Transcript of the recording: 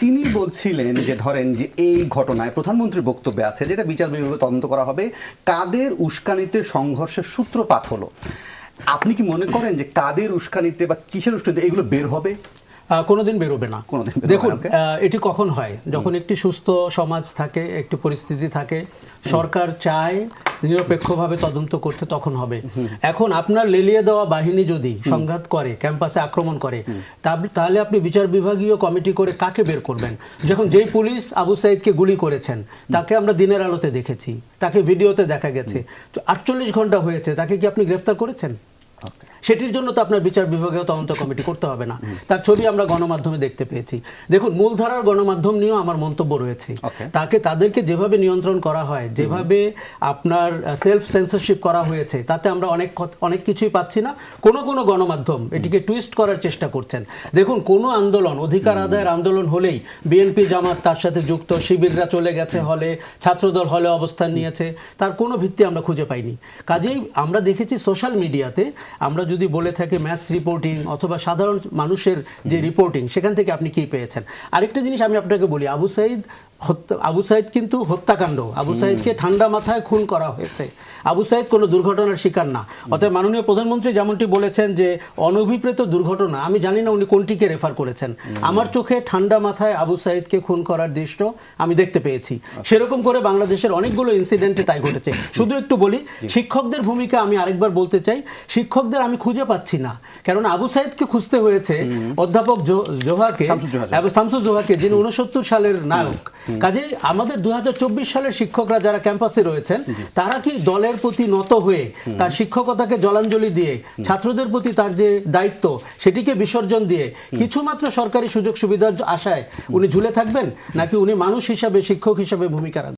তিনি বলছিলেন যে, ধরেন যে, এই ঘটনায় প্রধানমন্ত্রীর বক্তব্যে আছে যেটা বিচার বিভাগে তদন্ত করা হবে, কাদের উস্কানিতে সংঘর্ষের সূত্রপাত হলো? আপনি কি মনে করেন যে কাদের উস্কানিতে বা কিসের উস্কানিতে এগুলো বের হবে? কোনোদিন বেরোবে না। দেখুন এটি কখন হয়? যখন একটি সুস্থ সমাজ থাকে একটি পরিস্থিতি থাকে সরকার চায় নিরপেক্ষভাবে তদন্ত করতে তখন হবে। এখন আপনার লেলিয়ে দেওয়া বাহিনী যদি সংঘাত করে ক্যাম্পাসে আক্রমণ করে তাহলে আপনি বিচার বিভাগীয় কমিটি করে কাকে বের করবেন? যখন যেই পুলিশ আবু সাইদকে গুলি করেছেন তাকে আমরা দিনের আলোতে দেখেছি। তাকে ভিডিওতে দেখা গেছে। আটচল্লিশ ঘণ্টা হয়েছে তাকে কি আপনি গ্রেফতার করেছেন? সেটির জন্য তো আপনার বিচার বিভাগীয় তদন্ত কমিটি করতে হবে না। তার ছবি আমরা গণমাধ্যমে দেখতে পেয়েছি। দেখুন মূলধারার গণমাধ্যম নিয়েও আমার মন্তব্য রয়েছে। তাকে তাদেরকে যেভাবে নিয়ন্ত্রণ করা হয় যেভাবে আপনার সেলফ সেন্সরশিপ করা হয়েছে তাতে আমরা অনেক অনেক কিছুই পাচ্ছি না। কোনো কোনো গণমাধ্যম এটিকে টুইস্ট করার চেষ্টা করছেন। দেখুন কোনো আন্দোলন অধিকার আদায়ের আন্দোলন হলেই বিএনপি জামাত তার সাথে যুক্ত শিবিররা চলে গেছে হলে ছাত্রদল হলে অবস্থান নিয়েছে তার কোনো ভিত্তি আমরা খুঁজে পাইনি। কাজেই আমরা দেখেছি সোশ্যাল মিডিয়াতে আমরা যদি বলে থাকে ম্যাচ রিপোর্টিং অথবা সাধারণ মানুষের যে রিপোর্টিং সেখান থেকে আপনি কি পেয়েছেন? আরেকটা জিনিস আমি আপনাকে বলি, আবু সাইদ হত্যা আবু সাইদ কিন্তু হত্যাকাণ্ড। আবু সাইদকে ঠান্ডা মাথায় খুন করা হয়েছে। আবু সাইদ কোনো দুর্ঘটনার শিকার না। অতএব মাননীয় প্রধানমন্ত্রী যেমনটি বলেছেন যে অনভিপ্রেত দুর্ঘটনা আমি জানি না উনি কোনটিকে রেফার করেছেন। আমার চোখে ঠান্ডা মাথায় আবু সাইদকে খুন করার দৃশ্য আমি দেখতে পেয়েছি। সেরকম করে বাংলাদেশের অনেকগুলো ইনসিডেন্টে তাই ঘটেছে। শুধু একটু বলি শিক্ষকদের ভূমিকা আমি আরেকবার বলতে চাই। শিক্ষকদের আমি খুঁজে পাচ্ছি না। কারণ আবু সাইদকে খুঁজতে হয়েছে অধ্যাপক জোহাকে শামসুল জোহাকে যিনি উনসত্তর সালের নায়ক। কাজেই আমাদের দু হাজার চব্বিশ সালের শিক্ষকরা যারা ক্যাম্পাসে রয়েছেন তারা কি দলের প্রতি নত হয়ে তার শিক্ষকতাকে জলাঞ্জলি দিয়ে ছাত্রদের প্রতি তার যে দায়িত্ব সেটিকে বিসর্জন দিয়ে কিছুমাত্র সরকারি সুযোগ সুবিধার আশায় উনি ঝুলে থাকবেন নাকি উনি মানুষ হিসাবে শিক্ষক হিসাবে ভূমিকা রাখবেন?